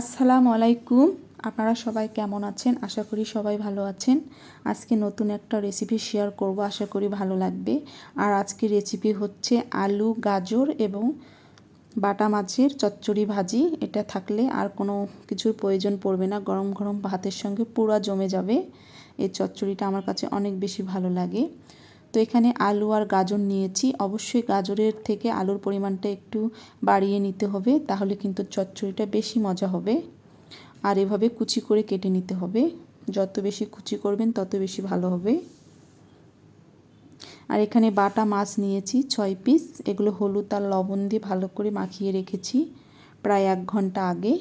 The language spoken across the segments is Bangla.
আসসালামু আলাইকুম। আপনারা সবাই কেমন আছেন? আশা করি সবাই ভালো আছেন। আজকে নতুন একটা রেসিপি শেয়ার করব, আশা করি ভালো লাগবে। আর আজকে রেসিপি হচ্ছে আলু, গাজর এবং বাটা মাছের চচ্চড়ি ভাজি। এটা থাকলে আর কোনো কিছুর প্রয়োজন পড়বে না। গরম গরম ভাতের সঙ্গে পুরা জমে যাবে। এই চচ্চড়িটা আমার কাছে অনেক বেশি ভালো লাগে। তো এখানে আলু আর গাজর নিয়েছি। অবশ্যই গাজরের থেকে আলুর পরিমাণটা একটু বাড়িয়ে নিতে হবে, তাহলে কিন্তু চচ্চড়িটা বেশি মজা হবে। আর এভাবে কুচি করে কেটে নিতে হবে। যত বেশি কুচি করবেন, তত বেশি ভালো হবে। আর এখানে বাটা মাছ নিয়েছি, ছয় পিস। এগুলো হলুদ আর লবণ দিয়ে ভালো করে মাখিয়ে রেখেছি প্রায় এক ঘণ্টা আগে।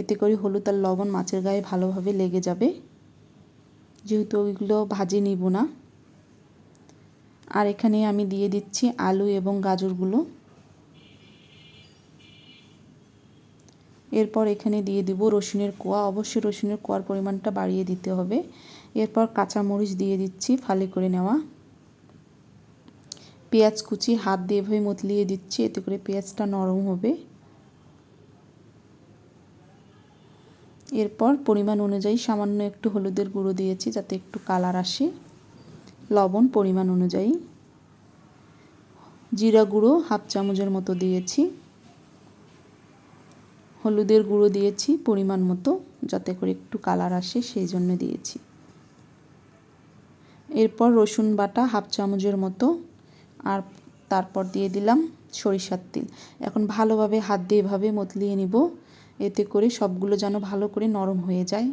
এতে করে হলুদ আর লবণ মাছের গায়ে ভালোভাবে লেগে যাবে। যেহেতু ওইগুলো ভাজি নিব না। আর এখানে আমি দিয়ে দিচ্ছি আলু এবং গাজরগুলো। এরপর এখানে দিয়ে দিব রসুনের কোয়া। অবশ্যই রসুনের কোয়ার পরিমাণটা বাড়িয়ে দিতে হবে। এরপর কাঁচামরিচ দিয়ে দিচ্ছি ফালি করে নেওয়া। পেঁয়াজ কুচি হাত দিয়ে এভাবে মতলিয়ে দিচ্ছি, এতে করে পেঁয়াজটা নরম হবে। এরপর পরিমাণ অনুযায়ী সামান্য একটু হলুদের গুঁড়ো দিয়েছি যাতে একটু কালার আসে। লবণ পরিমাণ অনুযায়ী জিরা গুঁড়ো হাফ চামচের মতো দিয়েছি। হলুদের গুঁড়ো দিয়েছি পরিমাণ মতো যাতে করে একটু কালার আসে সেই জন্য দিয়েছি। এরপর রসুন বাটা হাফ চামচের মতো আর তারপর দিয়ে দিলাম সরিষার তেল। এখন ভালোভাবে হাত দিয়ে এভাবে মতলিয়ে নিব। এতে করে সবগুলো যেন ভালো করে নরম হয়ে যায়।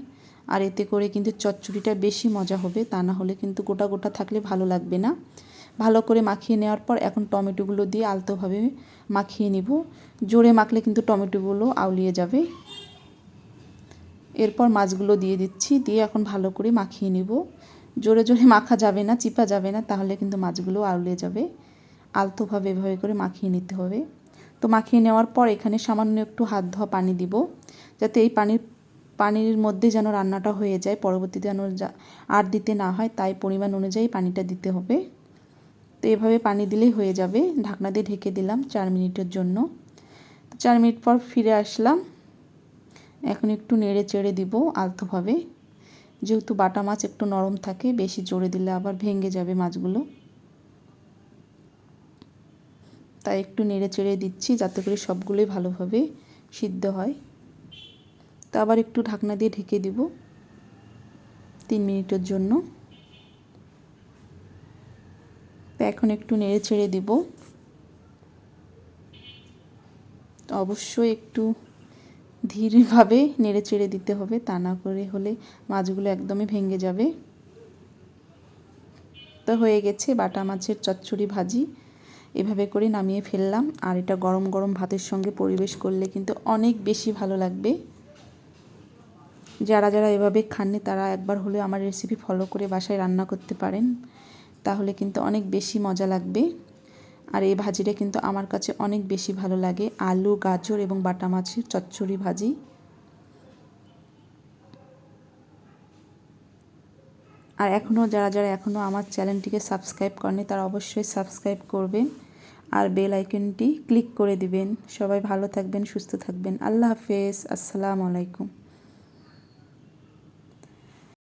আর এতে করে কিন্তু চচ্চড়িটা বেশি মজা হবে, তা না হলে কিন্তু গোটা গোটা থাকলে ভালো লাগবে না। ভালো করে মাখিয়ে নেওয়ার পর এখন টমেটোগুলো দিয়ে আলতোভাবে মাখিয়ে নিব। জোরে মাখলে কিন্তু টমেটোগুলো আউলিয়ে যাবে। এরপর মাছগুলো দিয়ে দিচ্ছি, দিয়ে এখন ভালো করে মাখিয়ে নিব। জোরে জোরে মাখা যাবে না, চিপা যাবে না, তাহলে কিন্তু মাছগুলো আউলিয়ে যাবে। আলতোভাবে এভাবে করে মাখিয়ে নিতে হবে। তো মাখিয়ে নেওয়ার পর এখানে সামান্য একটু হাত ধোয়া পানি দিব, যাতে এই পানির পানির মধ্যে যেন রান্নাটা হয়ে যায়, পরবর্তীতে যেন আর দিতে না হয় তাই পরিমাণ অনুযায়ী পানিটা দিতে হবে। তো এভাবে পানি দিলেই হয়ে যাবে। ঢাকনা দিয়ে ঢেকে দিলাম চার মিনিটের জন্য। তো চার মিনিট পর ফিরে আসলাম। এখন একটু নেড়ে চেড়ে দিব আলতোভাবে। যেহেতু বাটা মাছ একটু নরম থাকে, বেশি জোরে দিলে আবার ভেঙে যাবে মাছগুলো। তাই একটু নেড়ে চেড়ে দিচ্ছি যাতে করে সবগুলোই ভালোভাবে সিদ্ধ হয়। তো আবার একটু ঢাকনা দিয়ে ঢেকে দিব তিন মিনিটের জন্য। তো এখন একটু নেড়ে ছেড়ে দিব। অবশ্যই একটু ধীরভাবে নেড়ে চেড়ে দিতে হবে, তা না করে হলে মাছগুলো একদমই ভেঙে যাবে। তো হয়ে গেছে বাটা মাছের চচ্চড়ি ভাজি। এভাবে করে নামিয়ে ফেললাম। আর এটা গরম গরম ভাতের সঙ্গে পরিবেশ করলে কিন্তু অনেক বেশি ভালো লাগবে। যারা যারা এভাবে খাননি, তারা একবার হলে আমার রেসিপি ফলো করে বাসায় রান্না করতে পারেন। তাহলে কিন্তু অনেক বেশি মজা লাগবে। আর এই ভাজিটা কিন্তু আমার কাছে অনেক বেশি ভালো লাগে। আলু, গাজর এবং বাটা মাছের চচ্চড়ি ভাজি। আর এখনও যারা যারা এখনও আমার চ্যানেলটিকে সাবস্ক্রাইব করেনি তারা অবশ্যই সাবস্ক্রাইব করবেন আর বেল আইকনটি ক্লিক করে দিবেন। সবাই ভালো থাকবেন, সুস্থ থাকবেন। আল্লাহ হাফেজ। আসসালামু আলাইকুম।